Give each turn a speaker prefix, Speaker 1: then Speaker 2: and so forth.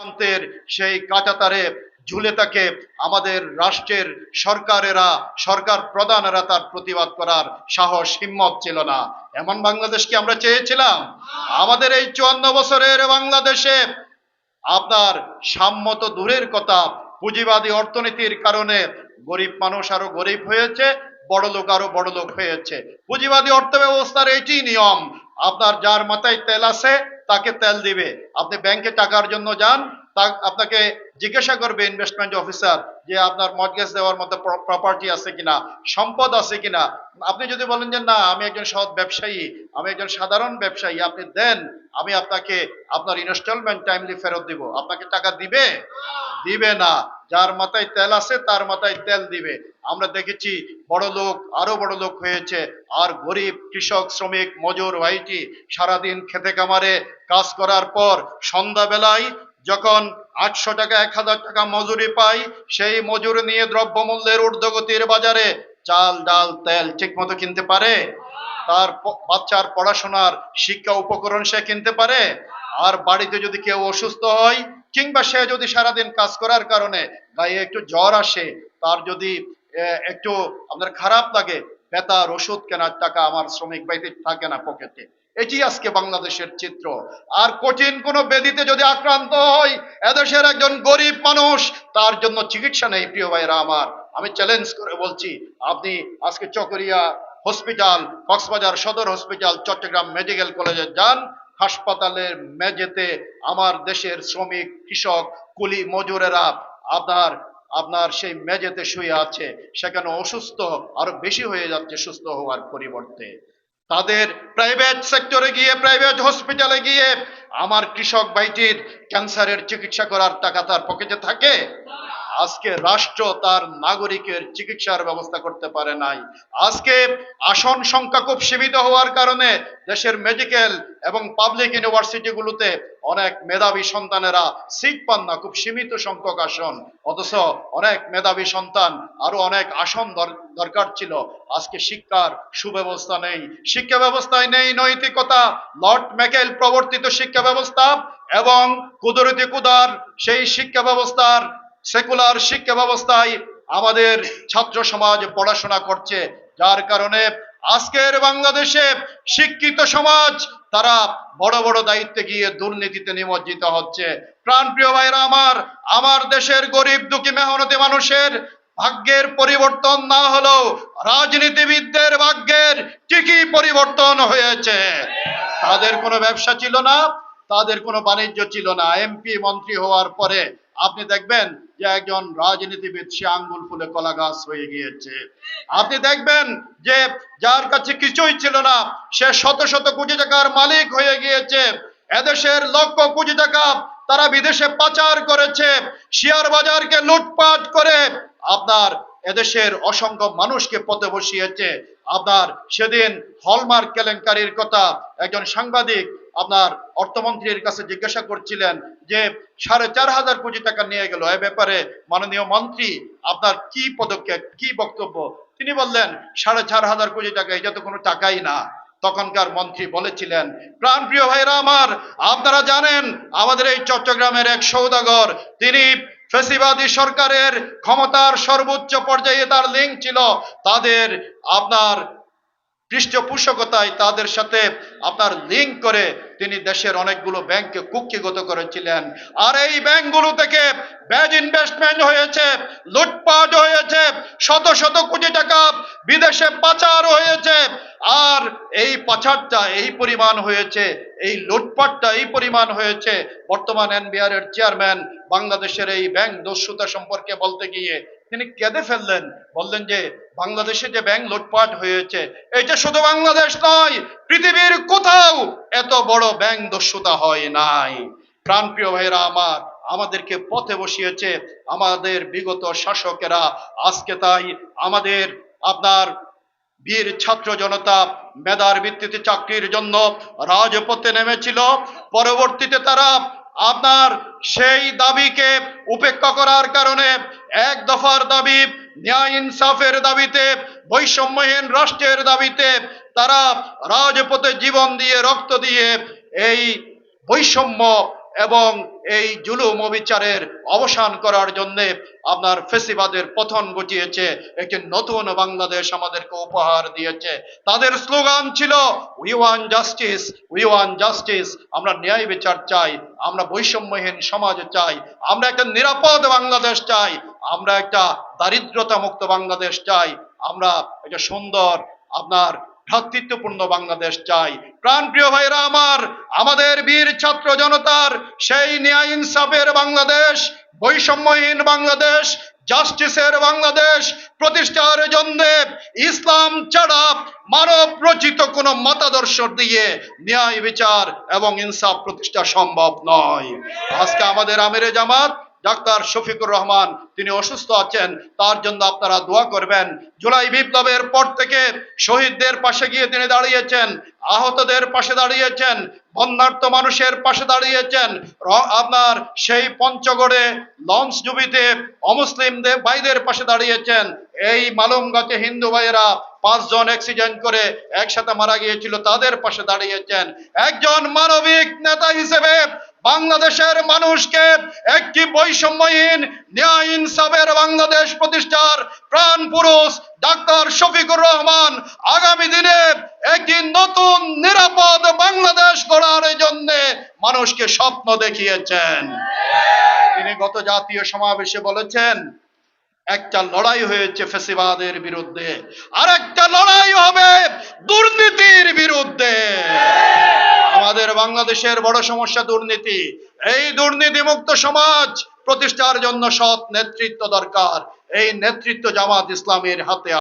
Speaker 1: প্রান্তের সেই কাঁটাতারে ঝুলে থাকে আমাদের রাষ্ট্রের সরকারেরা, সরকার প্রধানেরা তার প্রতিবাদ করার সাহস, হিম্মত ছিল না। এমন বাংলাদেশকে আমরা চেয়েছিলাম? আমাদের এই চুয়ান্ন বছরের বাংলাদেশে আপনার সাম্য তো দূরের কথা, পুঁজিবাদী অর্থনীতির কারণে গরিব মানুষ আরও গরিব হয়েছে বড় লোক আরও বড় লোক হয়েছে। পুঁজিবাদী অর্থ ব্যবস্থার এটি নিয়ম। আপনার যার মাথায় তেল আছে, তাকে তেল দিবে। আপনি ব্যাংকে টাকার জন্য যান আপনাকে জিজ্ঞাসা করবে ইনভেস্টমেন্ট অফিসার যে আপনার মর্গেজ দেওয়ার মতো প্রপার্টি আছে কিনা, সম্পদ আছে কিনা। আপনি যদি বলেন যে, না, আমি একজন সৎ ব্যবসায়ী, আমি একজন সাধারণ ব্যবসায়ী, আপনি দেন, আমি আপনাকে আপনার ইনস্টলমেন্ট টাইমলি ফেরত দিব। আপনাকে টাকা দিবে? দিবে না। যার মাথায় তেল আছে, তার মাথায় তেল দিবে। আমরা দেখেছি বড় লোক, আরও বড় লোক হয়েছে। আর গরিব, কৃষক, শ্রমিক, মজুর, ভাইটি সারাদিন খেতে কামারে কাজ করার পর সন্ধ্যাবেলায় যখন আটশো টাকা, এক হাজার টাকা মজুরি পাই, সেই মজুরি নিয়ে দ্রব্যমূল্যের ঊর্ধ্বগতির বাজারে চাল, ডাল, তেল ঠিক মতো কিনতে পারে? তার বাচ্চার পড়াশোনার শিক্ষা উপকরণ সে কিনতে পারে? আর বাড়িতে যদি কেউ অসুস্থ হয় কিংবা সে যদি সারাদিন কাজ করার কারণে গায়ে একটু জ্বর আসে, তার যদি একটু আপনার খারাপ লাগে বেতার ওষুধ কেনার টাকা আমার শ্রমিক বাড়িতে থাকে না পকেটে। এটি আজকে বাংলাদেশের চিত্র। আর কঠিন কোনো ব্যাধিতে যদি আক্রান্ত হয় এদেশের একজন গরিব মানুষ, তার জন্য চিকিৎসা নেই, প্রিয় ভাইরা আমার। আমি চ্যালেঞ্জ করে বলছি, আপনি আজকে চকরিয়া হসপিটাল কক্সবাজার সদর হসপিটাল চট্টগ্রাম মেডিকেল কলেজে যান হাসপাতালের মেঝেতে আমার দেশের শ্রমিক, কৃষক, কুলি মজুরেরা আপনার আপনার সেই মেঝেতে শুয়ে আছে। সেখানে অসুস্থ? আরও বেশি হয়ে যাচ্ছে সুস্থ হওয়ার পরিবর্তে। তাদের প্রাইভেট সেক্টরে গিয়ে প্রাইভেট হসপিটালে গিয়ে আমার কৃষক ভাইটির ক্যান্সারের চিকিৎসা করার টাকা তার পকেটে থাকে? আজকে রাষ্ট্র তার নাগরিকের চিকিৎসার ব্যবস্থা করতে পারে নাই। আজকে আসন সংখ্যা খুব সীমিত হওয়ার কারণে দেশের মেডিকেল এবং পাবলিক ইউনিভার্সিটিগুলোতে অনেক মেধাবী সন্তানেরা সিট পান না, খুব সীমিত সংখ্যক আসন। অথচ অনেক মেধাবী সন্তান, আরও অনেক আসন দরকার ছিল। আজকে শিক্ষার সুব্যবস্থা নেই। শিক্ষা ব্যবস্থায় নেই নৈতিকতা। লর্ড ম্যাকেল প্রবর্তিত শিক্ষা ব্যবস্থা এবং কুদরতি কুদার, সেই শিক্ষা ব্যবস্থার সেকুলার শিক্ষা ব্যবস্থায় আমাদের ছাত্র সমাজ পড়াশোনা করছে। যার কারণে আজকের বাংলাদেশে শিক্ষিত সমাজ তারা বড় বড় দায়িত্বে গিয়ে দুর্নীতিতে নিমজ্জিত হচ্ছে। প্রাণপ্রিয় ভাইরা আমার আমার দেশের গরিব দুঃখী মেহনতি মানুষের ভাগ্যের পরিবর্তন না হলেও রাজনীতিবিদদের ভাগ্যের ঠিকই পরিবর্তন হয়েছে। তাদের কোনো ব্যবসা ছিল না, তাদের কোনো বাণিজ্য ছিল না। এমপি মন্ত্রী হওয়ার পরে আপনি দেখবেন যে একজন রাজনীতিবিদ সে আঙ্গুল ফুলে কলা গাছ হয়ে গিয়েছে। আপনি দেখবেন যে যার কাছে কিছুই ছিল না, সে শত শত কোটি টাকার মালিক হয়ে গিয়েছে। এদেশের লক্ষ কোটি টাকা তারা বিদেশে পাচার করেছে, শেয়ার বাজারকে লুটপাট করে। আপনার এদেশের অসংখ্য মানুষকে পথে বসিয়েছে। আপনার সেদিন হলমার্ক কেলেঙ্কারির কথা একজন সাংবাদিক আপনার অর্থমন্ত্রীর কাছে জিজ্ঞাসা করছিলেন যে, সাড়ে চার হাজার কোটি টাকা নিয়ে গেল। এ ব্যাপারে মাননীয় মন্ত্রী আপনার কি পদক্ষেপ, কি বক্তব্য? তিনি বললেন, সাড়ে চার হাজার কোটি টাকা, এটা তো কোনো টাকাই না। তখনকার মন্ত্রী বলেছিলেন প্রাণপ্রিয় ভাইরা আমার, আপনারা জানেন, আমাদের এই চট্টগ্রামের এক সৌদাগর, তিনি ফেসিবাদী সরকারের ক্ষমতার সর্বোচ্চ পর্যায়ে তার লিঙ্ক ছিল। তাদের আপনার পৃষ্ঠপোষকতায় তাদের সাথে আপনার লিঙ্ক করে তিনি দেশের অনেকগুলো ব্যাংককে কুক্ষিগত করেছিলেন। আর এই ব্যাংকগুলো থেকে ব্যাজ ইনভেস্টমেন্ট হয়েছে, লুটপাট হয়েছে, শত শত কোটি টাকা বিদেশে পাচার হয়েছে। আর এই পাচারটা এই পরিমাণ হয়েছে, এই লুটপাটটা এই পরিমাণ হয়েছে। বর্তমান এনবিআর এর চেয়ারম্যান বাংলাদেশের এই ব্যাংক দস্যুতা সম্পর্কে বলতে গিয়ে তিনি কেঁদে ফেললেন। বললেন যে, বাংলাদেশে যে ব্যাংক লুটপাট হয়েছে এটা শুধু বাংলাদেশ নয়, পৃথিবীর কোথাও এত বড় ব্যাংক দস্যুতা হয় নাই। প্রাণপ্রিয় ভাইরা আমার, আমাদেরকে পথে বসিয়েছে আমাদের বিগত শাসকেরা। আজকে তাই আমাদের আপনার বীর ছাত্র জনতা মেধার ভিত্তিতে চাকরির জন্য রাজপথে নেমেছিল। পরবর্তীতে তারা আপনার সেই দাবিকে উপেক্ষা করার কারণে এক দফার দাবি, ন্যায় ইনসাফের দাবিতে, বৈষম্যহীন রাষ্ট্রের দাবিতে তারা রাজপথে জীবন দিয়ে, রক্ত দিয়ে এই বৈষম্য এবং এই জুলুম অবিচারের অবসান করার জন্যে আপনার ফেসিবাদের পতন ঘটিয়েছে, একটি নতুন বাংলাদেশ আমাদেরকে উপহার দিয়েছে। তাদের স্লোগান ছিল we want justice we want justice আমরা ন্যায় বিচার চাই, আমরা বৈষম্যহীন সমাজ চাই, আমরা একটা নিরাপদ বাংলাদেশ চাই, আমরা একটা দারিদ্রতা মুক্ত বাংলাদেশ চাই, আমরা একটা সুন্দর আপনার ভ্রাতৃত্বপূর্ণ বাংলাদেশ চাই। প্রাণপ্রিয় ভাইরা আমার, আমাদের বীর ছাত্র জনতার সেই ন্যায় ইনসাফের বাংলাদেশ, বৈষম্যহীন বাংলাদেশ, জাস্টিসের বাংলাদেশ, প্রতিষ্ঠার জন্য ইসলাম ছাড়া মানব রচিত কোন মতাদর্শ দিয়ে ন্যায় বিচার এবং ইনসাফ প্রতিষ্ঠা সম্ভব নয়। আজকে আমাদের আমিরে জামাত ডাক্তার শফিকুর রহমান, তিনি অসুস্থ আছেন, তার জন্য আপনারা দোয়া করবেন। জুলাই বিপ্লবের পর থেকে শহীদদের পাশে গিয়ে তিনি দাঁড়িয়েছেন, আহতদের পাশে দাঁড়িয়েছেন বন্যার্থ মানুষের পাশে দাঁড়িয়েছেন। আপনার সেই পঞ্চগড়ে লঞ্চ ডুবিতে অমুসলিমদের ভাইদের পাশে দাঁড়িয়েছেন। এই মালুমগাতে হিন্দু ভাইয়েরা পাঁচজন অ্যাক্সিডেন্ট করে একসাথে মারা গিয়েছিল, তাদের পাশে দাঁড়িয়েছেন। একজন মানবিক নেতা হিসেবে বাংলাদেশের মানুষকে একটি বৈষম্যহীন ন্যায় ইনসাফের বাংলাদেশ প্রতিষ্ঠার প্রাণ পুরুষ ডাক্তার শফিকুর রহমান আগামী দিনে একটি নতুন নিরাপদ বাংলাদেশ গড়ার জন্য মানুষকে স্বপ্ন দেখিয়েছেন। তিনি গত জাতীয় সমাবেশে বলেছেন, একটা লড়াই হয়েছে ফেসিবাদের বিরুদ্ধে আর একটা লড়াই হবে দুর্নীতির বিরুদ্ধে আমাদের বাংলাদেশের বড় সমস্যা দুর্নীতি। এই দুর্নীতি মুক্ত সমাজ প্রতিষ্ঠার জন্য সৎ নেতৃত্ব দরকার। এই নেতৃত্ব জামাত ইসলামের হাতে